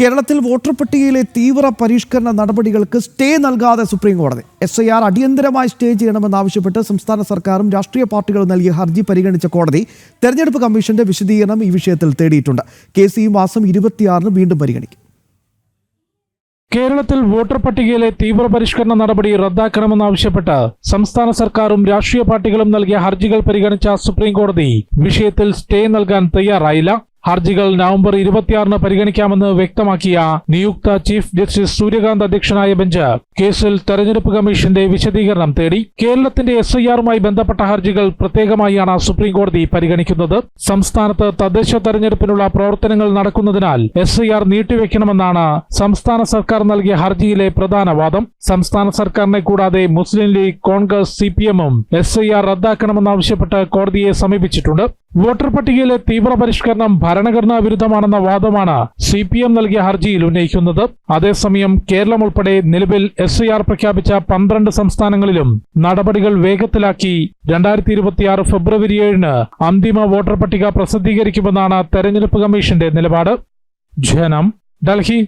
കേരളത്തിൽ വോട്ടർ പട്ടികയിലെ തീവ്ര പരിഷ്കരണ നടപടികൾക്ക് സ്റ്റേ നൽകാതെ സുപ്രീം കോടതി. എസ് ഐ ആർ അടിയന്തരമായി സ്റ്റേ ചെയ്യണമെന്നാവശ്യപ്പെട്ട് സംസ്ഥാന സർക്കാരും രാഷ്ട്രീയ പാർട്ടികളും നൽകിയ ഹർജി പരിഗണിച്ച കോടതി തെരഞ്ഞെടുപ്പ് കമ്മീഷന്റെ വിശദീകരണം ഈ വിഷയത്തിൽ തേടിയിട്ടുണ്ട്. കേസ് ഈ മാസം ഇരുപത്തിയാറിന് വീണ്ടും പരിഗണിക്കും. കേരളത്തിൽ വോട്ടർ പട്ടികയിലെ തീവ്രപരിഷ്കരണ നടപടി റദ്ദാക്കണമെന്നാവശ്യപ്പെട്ട് സംസ്ഥാന സർക്കാരും രാഷ്ട്രീയ പാർട്ടികളും നൽകിയ ഹർജികൾ പരിഗണിച്ച സുപ്രീം കോടതി വിഷയത്തിൽ സ്റ്റേ നൽകാൻ തയ്യാറായില്ല. ഹർജികൾ നവംബർ ഇരുപത്തിയാറിന് പരിഗണിക്കാമെന്ന് വ്യക്തമാക്കിയ നിയുക്ത ചീഫ് ജസ്റ്റിസ് സൂര്യകാന്ത് അധ്യക്ഷനായ ബെഞ്ച് കേസിൽ തെരഞ്ഞെടുപ്പ് കമ്മീഷന്റെ വിശദീകരണം തേടി കേരളത്തിന്റെ എസ് ഐ ബന്ധപ്പെട്ട ഹർജികൾ പ്രത്യേകമായാണ് സുപ്രീംകോടതി പരിഗണിക്കുന്നത്. സംസ്ഥാനത്ത് തദ്ദേശ തെരഞ്ഞെടുപ്പിനുള്ള പ്രവർത്തനങ്ങൾ നടക്കുന്നതിനാൽ എസ് ഐ ആർ നീട്ടിവെക്കണമെന്നാണ് സംസ്ഥാന സർക്കാർ നൽകിയ ഹർജിയിലെ പ്രധാന വാദം. സംസ്ഥാന സർക്കാരിനെ കൂടാതെ Muslim League Congress C P എമ്മും എസ് ഐ ആർ റദ്ദാക്കണമെന്നാവശ്യപ്പെട്ട് കോടതിയെ സമീപിച്ചിട്ടുണ്ട്. വോട്ടർ പട്ടികയിലെ തീവ്രപരിഷ്കരണം ഭരണഘടനാ വിരുദ്ധമാണെന്ന വാദമാണ് സി പി എം നൽകിയ ഹർജിയിൽ ഉന്നയിക്കുന്നത്. അതേസമയം കേരളം ഉൾപ്പെടെ നിലവിൽ എസ് ഐ ആർ പ്രഖ്യാപിച്ച പന്ത്രണ്ട് സംസ്ഥാനങ്ങളിലും നടപടികൾ വേഗത്തിലാക്കി. രണ്ടായിരത്തി ഇരുപത്തിയാറ് ഫെബ്രുവരി ഏഴിന് അന്തിമ വോട്ടർ പട്ടിക പ്രസിദ്ധീകരിക്കുമെന്നാണ് തെരഞ്ഞെടുപ്പ് കമ്മീഷന്റെ നിലപാട്. ജനം ഡൽഹി